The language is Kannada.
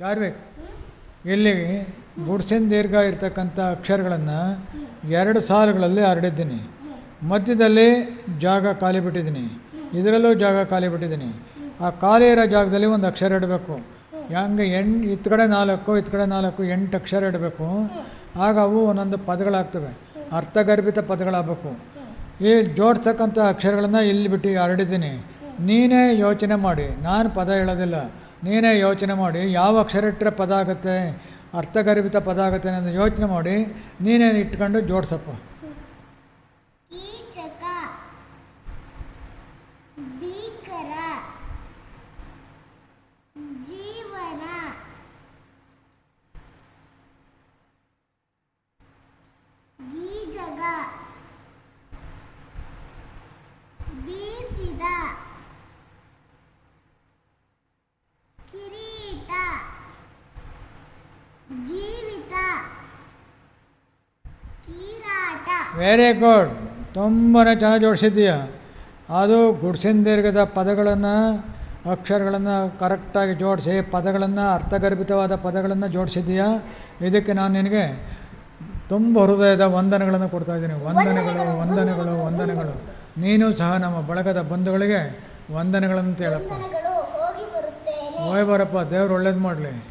ಚಾರ್ವಿಕ್ ಇಲ್ಲಿ ಗುಡ್ಸಿನ ದೀರ್ಘ ಇರ್ತಕ್ಕಂಥ ಅಕ್ಷರಗಳನ್ನು ಎರಡು ಸಾಲುಗಳಲ್ಲಿ ಹರಡಿದ್ದೀನಿ. ಮಧ್ಯದಲ್ಲಿ ಜಾಗ ಖಾಲಿ ಬಿಟ್ಟಿದ್ದೀನಿ. ಇದರಲ್ಲೂ ಜಾಗ ಖಾಲಿ ಬಿಟ್ಟಿದ್ದೀನಿ. ಆ ಖಾಲಿ ಇರೋ ಜಾಗದಲ್ಲಿ ಒಂದು ಅಕ್ಷರ ಇಡಬೇಕು. ಹಂಗೆ ಎಂಟು ಇತ್ತ ಕಡೆ ನಾಲ್ಕು ಇತ್ತ ಕಡೆ ನಾಲ್ಕು, ಎಂಟು ಅಕ್ಷರ ಇಡಬೇಕು. ಆಗ ಅವು ಒಂದೊಂದು ಪದಗಳಾಗ್ತವೆ. ಅರ್ಥಗರ್ಭಿತ ಪದಗಳಾಗಬೇಕು. ಈ ಜೋಡಿಸ್ತಕ್ಕಂಥ ಅಕ್ಷರಗಳನ್ನು ಇಲ್ಲಿ ಬಿಟ್ಟು ಹರಡಿದ್ದೀನಿ. ನೀನೇ ಯೋಚನೆ ಮಾಡಿ. ನಾನು ಪದ ಹೇಳೋದಿಲ್ಲ. ನೀನೇ ಯೋಚನೆ ಮಾಡಿ, ಯಾವ ಅಕ್ಷರ ಇಟ್ಟರೆ ಪದ ಆಗುತ್ತೆ, ಅರ್ಥಗರ್ಭಿತ ಪದ ಆಗುತ್ತೆ ಅನ್ನೋದು ಯೋಚನೆ ಮಾಡಿ, ನೀನೇ ಇಟ್ಕೊಂಡು ಜೋಡಿಸಪ್ಪ. ಕೀಚಕ. ವೆರಿ ಗುಡ್ ತುಂಬಾ ಚೆನ್ನಾಗಿ ಜೋಡಿಸಿದ್ದೀಯ. ಅದು ಗುಡ್ಸಿನ ದೀರ್ಘದ ಪದಗಳನ್ನು ಅಕ್ಷರಗಳನ್ನು ಕರೆಕ್ಟಾಗಿ ಜೋಡಿಸಿ ಪದಗಳನ್ನು ಅರ್ಥಗರ್ಭಿತವಾದ ಪದಗಳನ್ನು ಜೋಡಿಸಿದ್ದೀಯ. ಇದಕ್ಕೆ ನಾನು ನಿನಗೆ ತುಂಬ ಹೃದಯದ ವಂದನೆಗಳನ್ನು ಕೊಡ್ತಾ ಇದ್ದೀನಿ. ವಂದನೆಗಳು ವಂದನೆಗಳು ವಂದನೆಗಳು. ನೀನು ಸಹ ನಮ್ಮ ಬಳಗದ ಬಂಧುಗಳಿಗೆ ವಂದನೆಗಳನ್ನು ಹೇಳಪ್ಪ ಹೋಯ್ ಬರಪ್ಪ. ದೇವ್ರು ಒಳ್ಳೇದು ಮಾಡಲಿ.